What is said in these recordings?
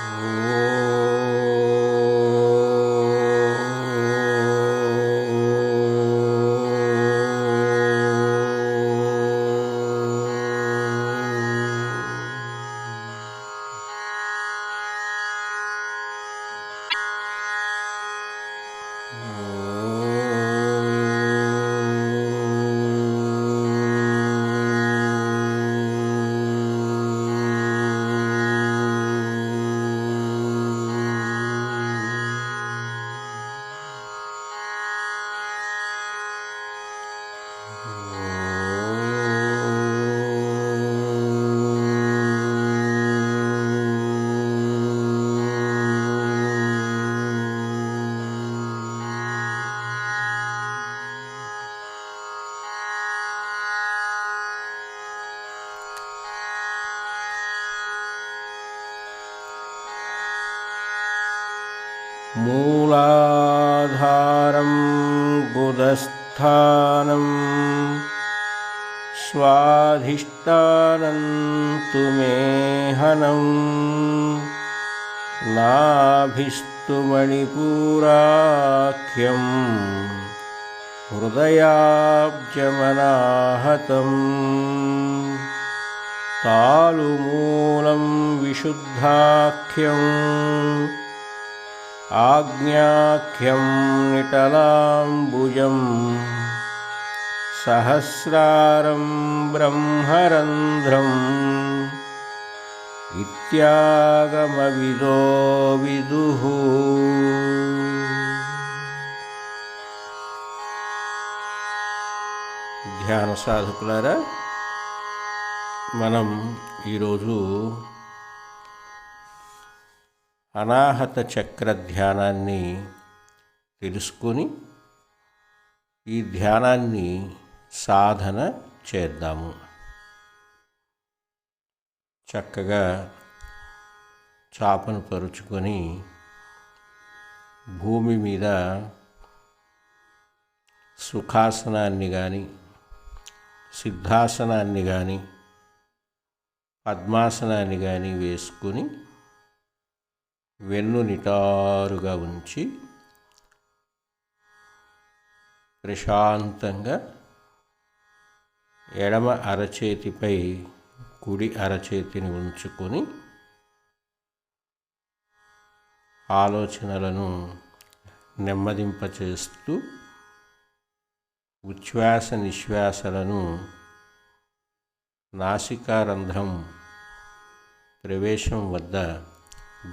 Oh. Uhum. ष्टानन्तु मेहनम् नाभिस्तु मणिपूराख्यम्। हृदयाब्जमनाहतम्। तालुमूलं विशुद्धाख्यम्। आज्ञाख्यं निटलाम्बुजम्। सहस्रारं ब्रह्मरन्ध्रम् इत्यागमविदो विदुः ధ్యాన సాధకులారా మనం ఈరోజు అనాహత చక్ర ధ్యానాన్ని తెలుసుకొని ఈ ధ్యానాన్ని సాధన చేద్దాము. చక్కగా చాపను పరుచుకొని భూమి మీద సుఖాసనాన్ని కానీ సిద్ధాసనాన్ని కానీ పద్మాసనాన్ని కానీ వేసుకుని వెన్ను నిటారుగా ఉంచి ప్రశాంతంగా ఎడమ అరచేతిపై కుడి అరచేతిని ఉంచుకొని ఆలోచనలను నెమ్మదింపచేస్తూ ఉచ్ఛ్వాస నిశ్వాసలను నాసికారంధ్రం ప్రవేశం వద్ద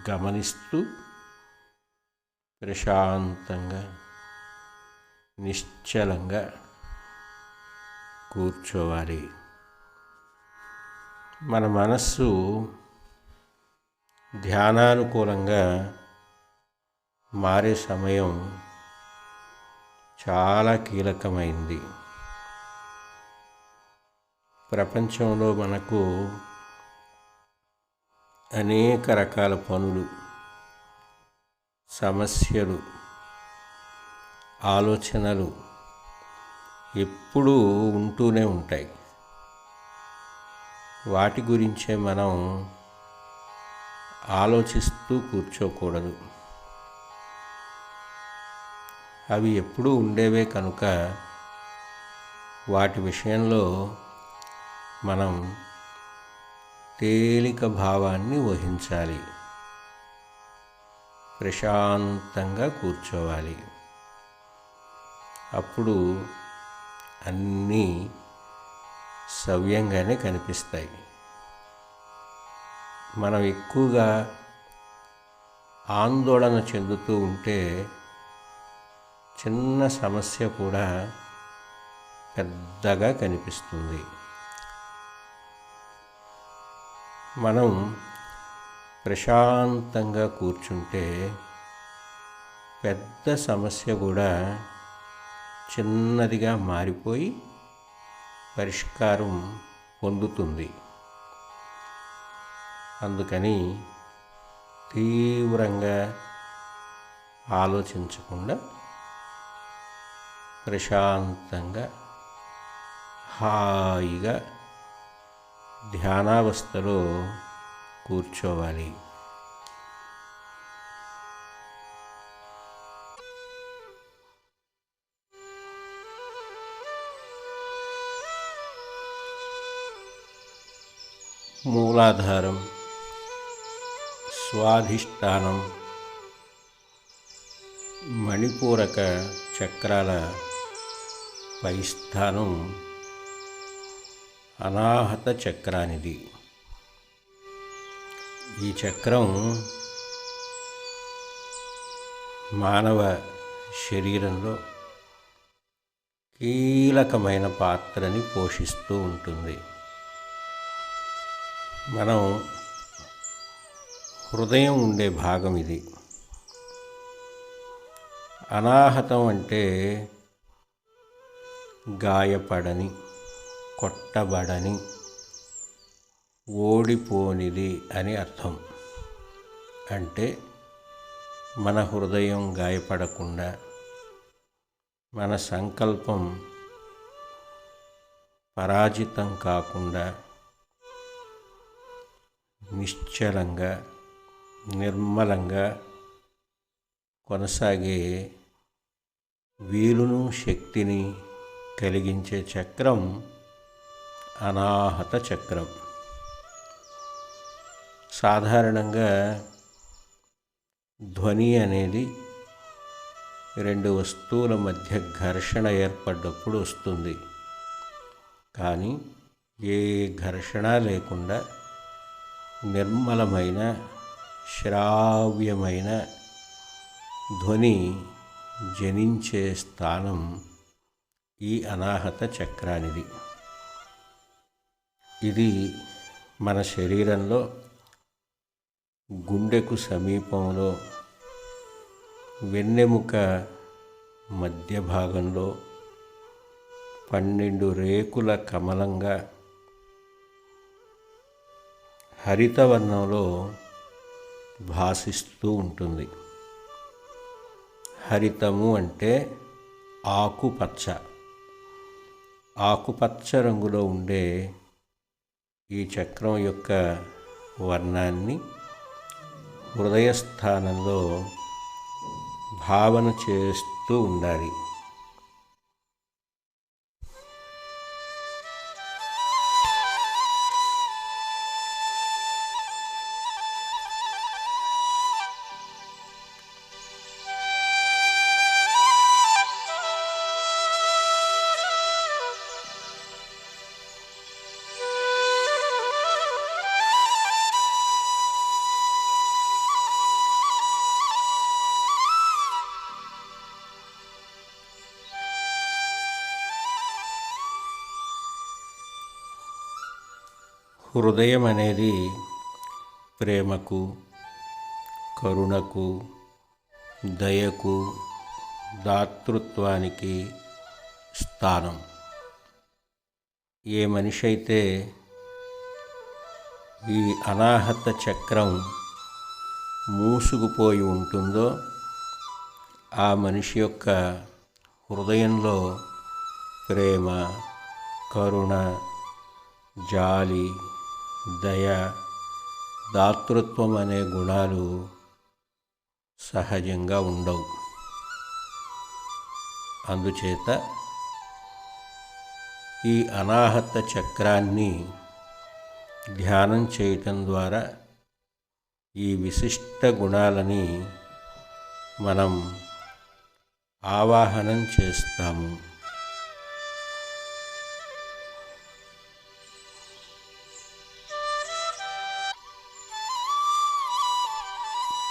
గమనిస్తూ ప్రశాంతంగా నిశ్చలంగా కూర్చోవాలి. మన మనస్సు ధ్యానానుకూలంగా మారే సమయం చాలా కీలకమైంది. ప్రపంచంలో మనకు అనేక రకాల పనులు సమస్యలు ఆలోచనలు ఎప్పుడూ ఉంటూనే ఉంటాయి. వాటి గురించే మనం ఆలోచిస్తూ కూర్చోకూడదు. అవి ఎప్పుడూ ఉండేవే కనుక వాటి విషయంలో మనం తేలిక భావాన్ని వహించాలి. ప్రశాంతంగా కూర్చోవాలి. అప్పుడు అన్నీ సవ్యంగానే కనిపిస్తాయి. మనం ఎక్కువగా ఆందోళన చెందుతూ ఉంటే చిన్న సమస్య కూడా పెద్దగా కనిపిస్తుంది. మనం ప్రశాంతంగా కూర్చుంటే పెద్ద సమస్య కూడా చిన్నదిగా మారిపోయి పరిష్కారం పొందుతుంది. అందుకని తీవ్రంగా ఆలోచించకుండా ప్రశాంతంగా హాయిగా ధ్యానావస్థలో కూర్చోవాలి. మూలాధారం స్వాధిష్టానం మణిపూరక చక్రాల పైస్థానం అనాహత చక్రానిది. ఈ చక్రం మానవ శరీరంలో కీలకమైన పాత్రని పోషిస్తూ ఉంటుంది. మనం హృదయం ఉండే భాగం ఇది. అనాహతం అంటే గాయపడని కొట్టబడని ఓడిపోనిది అని అర్థం. అంటే మన హృదయం గాయపడకుండా మన సంకల్పం పరాజితం కాకుండా నిశ్చలంగా నిర్మలంగా కొనసాగే వీలును శక్తిని కలిగించే చక్రం అనాహత చక్రం. సాధారణంగా ధ్వని అనేది రెండు వస్తువుల మధ్య ఘర్షణ ఏర్పడ్డప్పుడు వస్తుంది. కానీ ఏ ఘర్షణ లేకుండా నిర్మలమైన శ్రావ్యమైన ధ్వని జనించే స్థానం ఈ అనాహత చక్రానిది. ఇది మన శరీరంలో గుండెకు సమీపంలో వెన్నెముక మధ్య భాగంలో పన్నెండు రేకుల కమలంగా హరితవర్ణంలో భాసిస్తూ ఉంటుంది. హరితము అంటే ఆకుపచ్చ. ఆకుపచ్చ రంగులో ఉండే ఈ చక్రం యొక్క వర్ణాన్ని హృదయస్థానంలో భావన చేస్తూ ఉండాలి. హృదయం అనేది ప్రేమకు కరుణకు దయకు దాతృత్వానికి స్థానం. ఏ మనిషి అయితే ఈ అనాహత చక్రం మూసుకుపోయి ఉంటుందో ఆ మనిషి యొక్క హృదయంలో ప్రేమ కరుణ జాలి దయ దాతృత్వం అనే గుణాలు సహజంగా ఉండవు. అందుచేత ఈ అనాహత చక్రాన్ని ధ్యానం చేయటం ద్వారా ఈ విశిష్ట గుణాలని మనం ఆవాహనం చేస్తాము.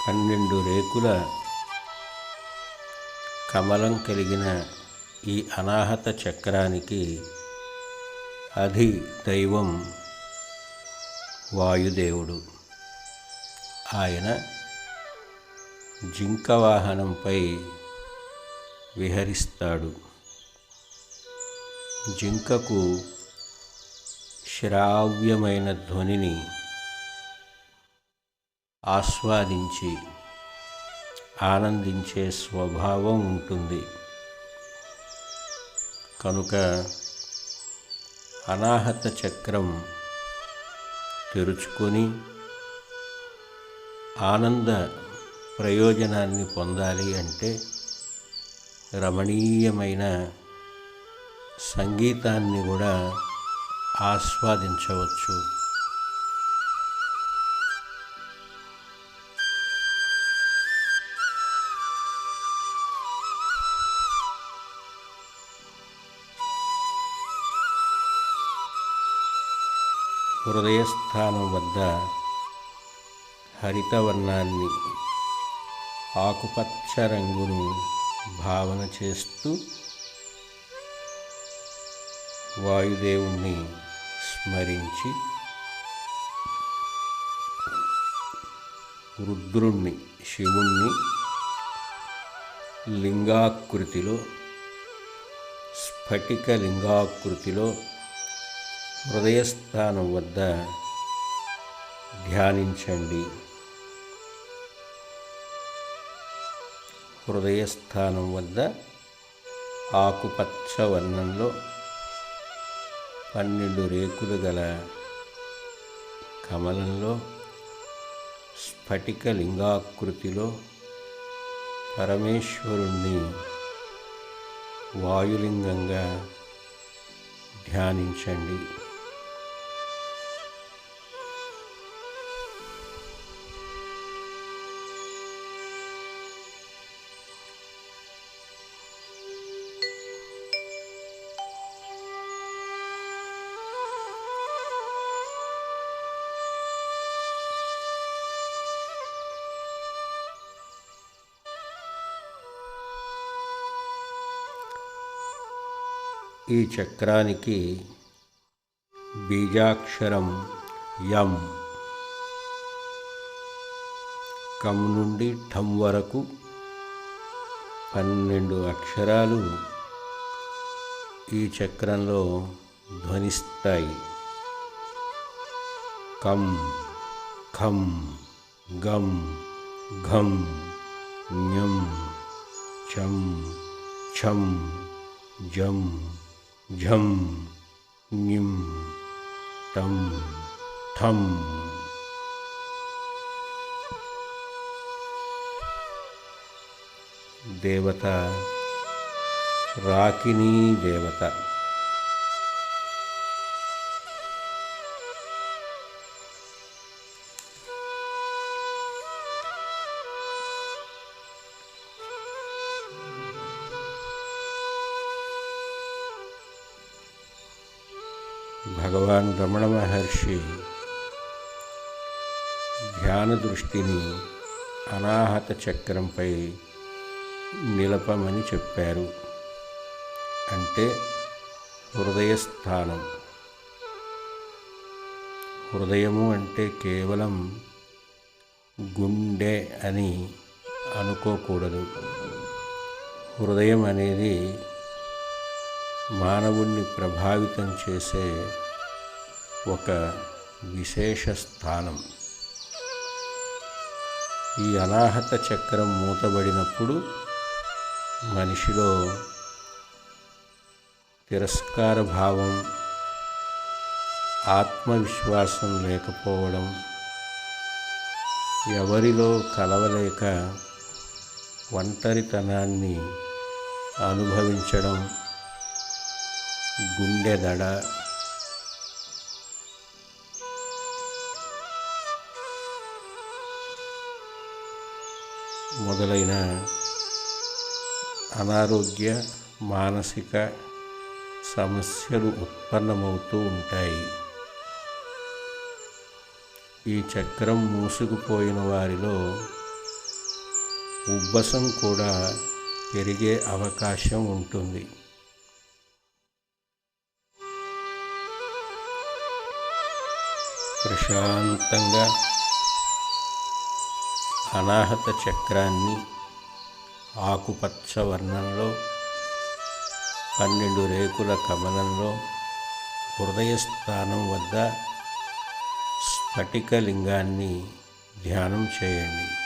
పన్నెండు రేకుల కమలం కలిగిన ఈ అనాహత చక్రానికి అధి దైవం వాయుదేవుడు. ఆయన జింక వాహనంపై విహరిస్తాడు. జింకకు శ్రావ్యమైన ధ్వనిని ఆస్వాదించి ఆనందించే స్వభావం ఉంటుంది. కనుక అనాహత చక్రం తెరుచుకొని ఆనంద ప్రయోజనాన్ని పొందాలి అంటే రమణీయమైన సంగీతాన్ని కూడా ఆస్వాదించవచ్చు. హృదయస్థానం వద్ద హరితవర్ణాన్ని ఆకుపచ్చ రంగును భావన చేస్తూ వాయుదేవుణ్ణి స్మరించి రుద్రుణ్ణి శివుణ్ణి లింగాకృతిలో స్ఫటిక లింగాకృతిలో హృదయస్థానం వద్ద ధ్యానించండి. హృదయస్థానం వద్ద ఆకుపచ్చ వర్ణంలో పన్నెండు రేకులు గల కమలంలో స్ఫటిక లింగాకృతిలో పరమేశ్వరుణ్ణి వాయులింగంగా ధ్యానించండి. ఈ చక్రానికి బీజాక్షరం యం. కం నుండి ఠం వరకు పన్నెండు అక్షరాలు ఈ చక్రంలో ధ్వనిస్తాయి. కం ఖం గం ఘం ఞం చం ఛం జం. झं ञञ् तं ठं देवता राकिनी देवता। మహర్షి ధ్యాన దృష్టిని అనాహత చక్రంపై నిలపమని చెప్పారు. అంటే హృదయస్థానం. హృదయము అంటే కేవలం గుండె అని అనుకోకూడదు. హృదయం అనేది మానవుణ్ణి ప్రభావితం చేసే ఒక విశేష స్థానం. ఈ అనాహత చక్రం మూతబడినప్పుడు మనిషిలో తిరస్కార భావం ఆత్మవిశ్వాసం లేకపోవడం ఎవరిలో కలవలేక ఒంటరితనాన్ని అనుభవించడం గుండె దడ మొదలైన అనారోగ్య మానసిక సమస్యలు ఉత్పన్నమవుతూ ఉంటాయి. ఈ చక్రం మూసుకుపోయిన వారిలో ఉబ్బసం కూడా పెరిగే అవకాశం ఉంటుంది. ప్రశాంతంగా అనాహత చక్రాన్ని ఆకుపచ్చ వర్ణంలో పన్నెండు రేకుల కమలంలో హృదయస్థానం వద్ద స్ఫటికలింగాన్ని ధ్యానం చేయండి.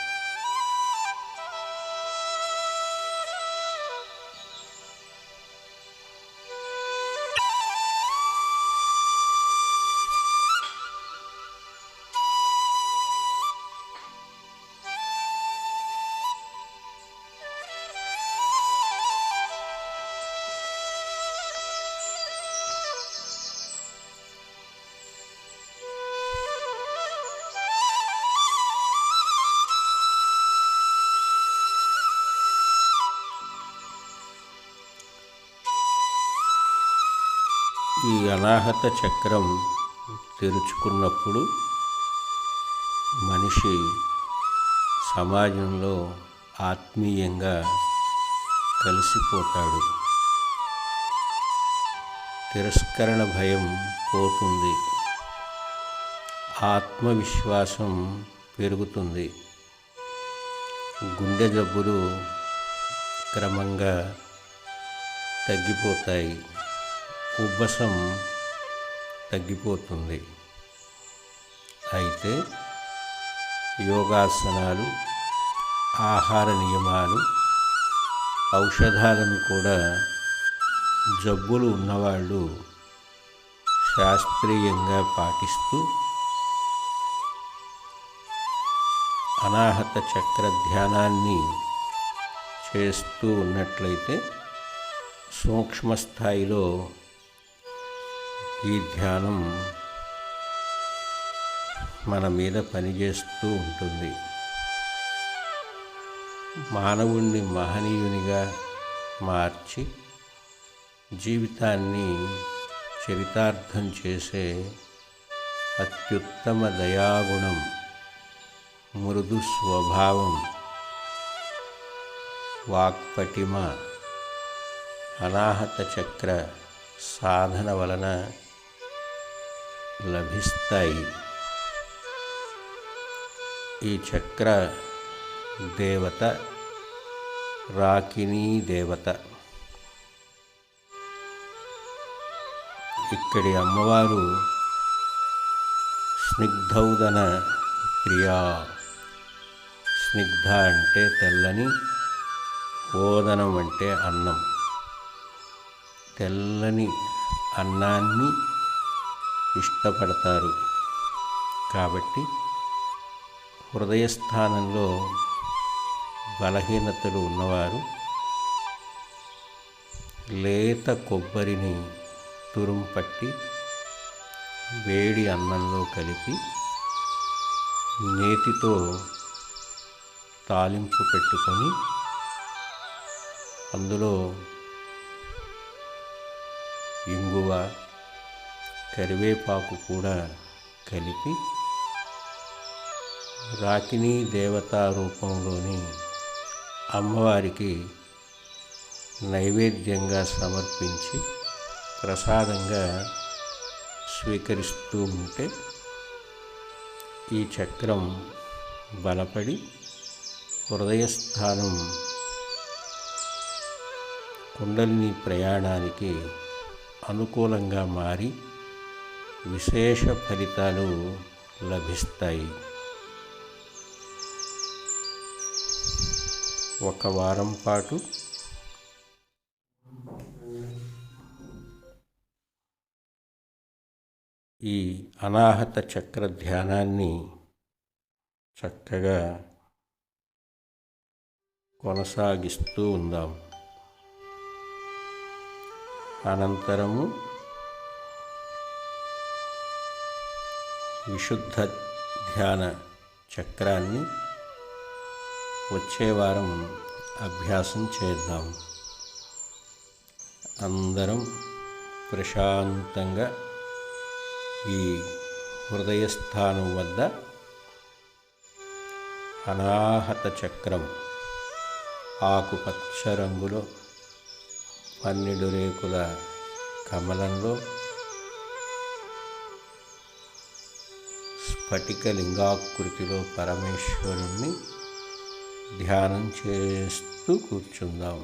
ఈ అనాహత చక్రం తెరుచుకున్నప్పుడు మనిషి సమాజంలో ఆత్మీయంగా కలిసిపోతాడు. తిరస్కరణ భయం పోతుంది. ఆత్మవిశ్వాసం పెరుగుతుంది. గుండె జబ్బులు క్రమంగా తగ్గిపోతాయి. ఉబ్బసం తగ్గిపోతుంది. అయితే యోగాసనాలు ఆహార నియమాలు ఔషధాలను కూడా జబ్బులు ఉన్నవాళ్ళు శాస్త్రీయంగా పాటిస్తూ అనాహత చక్ర ధ్యానాన్ని చేస్తూ ఉన్నట్లయితే సూక్ష్మ స్థాయిలో ఈ ధ్యానం మన మీద పనిచేస్తూ ఉంటుంది. మానవుణ్ణి మహనీయునిగా మార్చి జీవితాన్ని చరితార్థం చేసే అత్యుత్తమ దయాగుణం మృదు స్వభావం వాక్పటిమ అనాహత చక్ర సాధన వలన లభిస్తాయి. ఈ చక్ర దేవత రాకినీ దేవత. ఇక్కడి అమ్మవారు స్నిగ్ధౌదన ప్రియా. స్నిగ్ధ అంటే తెల్లని ఓదనం అంటే అన్నం. తెల్లని అన్నాన్ని ఇష్టపడతారు. కాబట్టి హృదయస్థానంలో బలహీనతలు ఉన్నవారు లేత కొబ్బరిని తురుంపట్టి వేడి అన్నంలో కలిపి నేతితో తాలింపు పెట్టుకొని అందులో ఇంగువ కరివేపాకు కూడా కలిపి రాకిణీ దేవతా రూపంలోని అమ్మవారికి నైవేద్యంగా సమర్పించి ప్రసాదంగా స్వీకరిస్తూ ఉంటే ఈ చక్రం బలపడి హృదయస్థానం కుండలిని ప్రయాణానికి అనుకూలంగా మారి విశేష ఫలితాలు లభిస్తాయి. ఒక వారం పాటు ఈ అనాహత చక్ర ధ్యానాన్ని చక్కగా కొనసాగిస్తూ ఉందాం. అనంతరము విశుద్ధ ధ్యాన చక్రాన్ని వచ్చే వారం అభ్యాసం చేద్దాం. అందరం ప్రశాంతంగా ఈ హృదయస్థానం వద్ద అనాహత చక్రం ఆకుపచ్చ రంగులో పన్నెండు రేకుల కమలంలో స్ఫటిక లింగాకృతిలో పరమేశ్వరుణ్ణి ధ్యానం చేస్తూ కూర్చుందాం.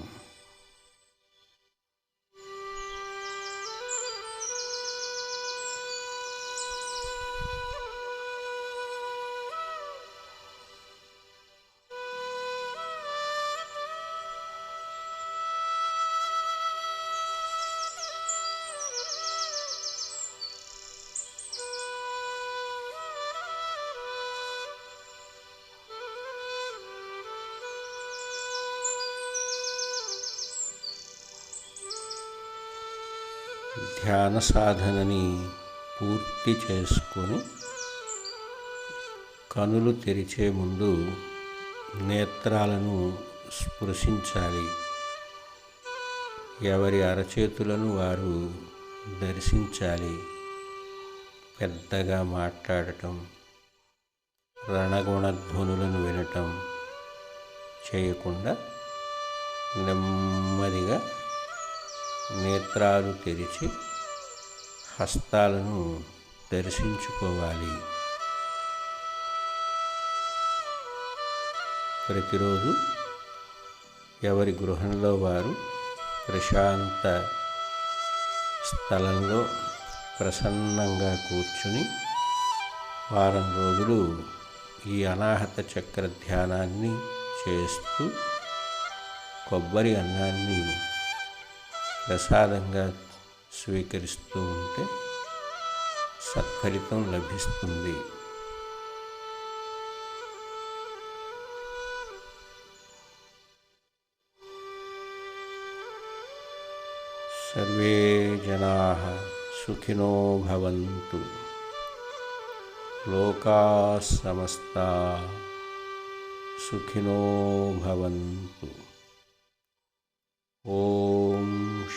ధ్యాన సాధనని పూర్తి చేసుకొని కనులు తెరిచే ముందు నేత్రాలను స్పృశించాలి. ఎవరి అరచేతులను వారు దర్శించాలి. పెద్దగా మాట్లాడటం రణగుణధ్వనులను వినటం చేయకుండా నెమ్మదిగా నేత్రాలు తెరిచి హస్తాలను దర్శించుకోవాలి. ప్రతిరోజు ఎవరి గృహంలో వారు ప్రశాంత స్థలంలో ప్రసన్నంగా కూర్చుని వారం రోజులు ఈ అనాహత చక్ర ధ్యానాన్ని చేస్తూ కొబ్బరి అన్నాన్ని ప్రసాదంగా స్వీకరిస్తూ ఉంటే సత్ఫలితం లభిస్తుంది సర్వే జనా సుఖినో భవంతు లోకా సమస్తా సుఖినో భవంతు ఓం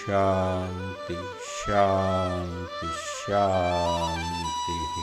शांति शांति शांति